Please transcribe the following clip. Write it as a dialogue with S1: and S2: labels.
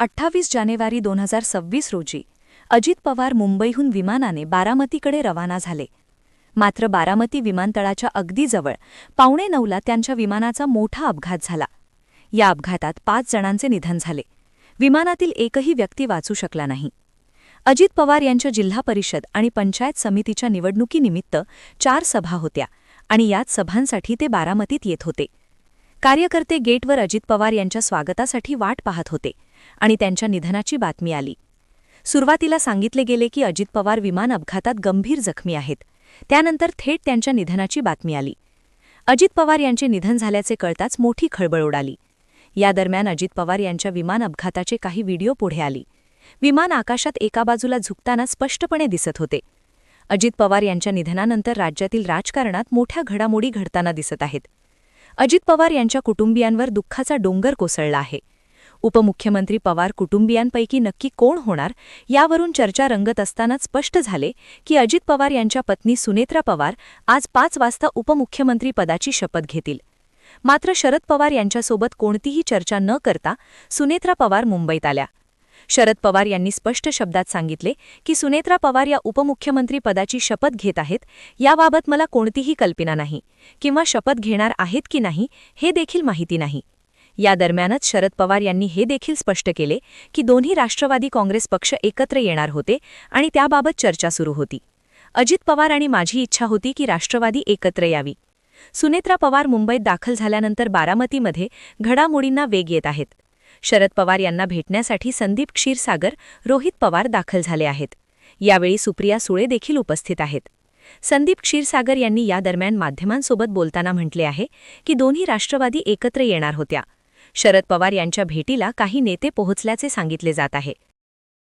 S1: अठ्ठावीस जानेवारी दोन हजार सव्वीस रोजी अजित पवार मुंबईहून विमानाने बारामतीकडे रवाना झाले. मात्र बारामती विमानतळाच्या अगदी जवळ पावणे नऊला त्यांच्या विमानाचा मोठा अपघात झाला. या अपघातात पाच जणांचे निधन झाले. विमानातील एकही व्यक्ती वाचू शकला नाही. अजित पवार यांच्या जिल्हा परिषद आणि पंचायत समितीच्या निवडणुकीनिमित्त चार सभा होत्या आणि याच सभांसाठी ते बारामतीत येत होते. कार्यकर्ते गेटवर अजित पवार यांच्या स्वागतासाठी वाट पाहत होते. आणि त्यांच्या निधनाची बातमी आली. सुरुवातीला सांगितले गेले की अजित पवार विमान अपघातात गंभीर जखमी आहेत. त्यानंतर थेट त्यांच्या निधनाची बातमी आली. अजित पवार यांचे निधन झाल्याचे कळताच मोठी खळबळ उडाली. या दरम्यान अजित पवार यांच्या विमान अपघाताचे काही व्हिडिओ पुढे आली. विमान आकाशात एका बाजूला झुकताना स्पष्टपणे दिसत होते. अजित पवार यांच्या निधनानंतर राज्यातील राजकारणात मोठ्या घडामोडी घडताना दिसत आहेत. अजित पवार यांच्या कुटुंबियांवर दुःखाचा डोंगर कोसळला आहे. उपमुख्यमंत्री पवार कुटुंबियांपैकी नक्की कोण होणार यावरून चर्चा रंगत असतानाच स्पष्ट झाले की अजित पवार यांच्या पत्नी सुनेत्रा पवार आज पाच वाजता उपमुख्यमंत्री पदाची शपथ घेतील. मात्र शरद पवार यांच्यासोबत कोणतीही चर्चा न करता सुनेत्रा पवार मुंबईत आल्या. शरद पवार यांनी स्पष्ट शब्दात सांगितले की सुनेत्रा पवार या उपमुख्यमंत्री पदाची शपथ घेत आहेत याबाबत मला कोणतीही कल्पना नाही. किंवा शपथ घेणार आहेत की नाही हे देखील माहिती नाही. या दरम्यानच शरद पवार यांनी हे देखील स्पष्ट केले की दोन्ही राष्ट्रवादी काँग्रेस पक्ष एकत्र येणार होते आणि त्याबाबत चर्चा सुरू होती. अजित पवार आणि माझी इच्छा होती की राष्ट्रवादी एकत्र यावी. सुनेत्रा पवार मुंबईत दाखल झाल्यानंतर बारामतीमध्ये घडामोडींना वेग येत आहेत. शरद पवार यांना भेटण्यासाठी संदीप क्षीरसागर रोहित पवार दाखल झाले आहेत. यावेळी सुप्रिया सुळे देखील उपस्थित आहेत. संदीप क्षीरसागर यांनी या दरम्यान माध्यमांसोबत बोलताना म्हटले आहे की दोन्ही राष्ट्रवादी एकत्र येणार होत्या. शरद पवार यांच्या भेटीला काही नेते पोहोचल्याचे सांगितले जात आहे.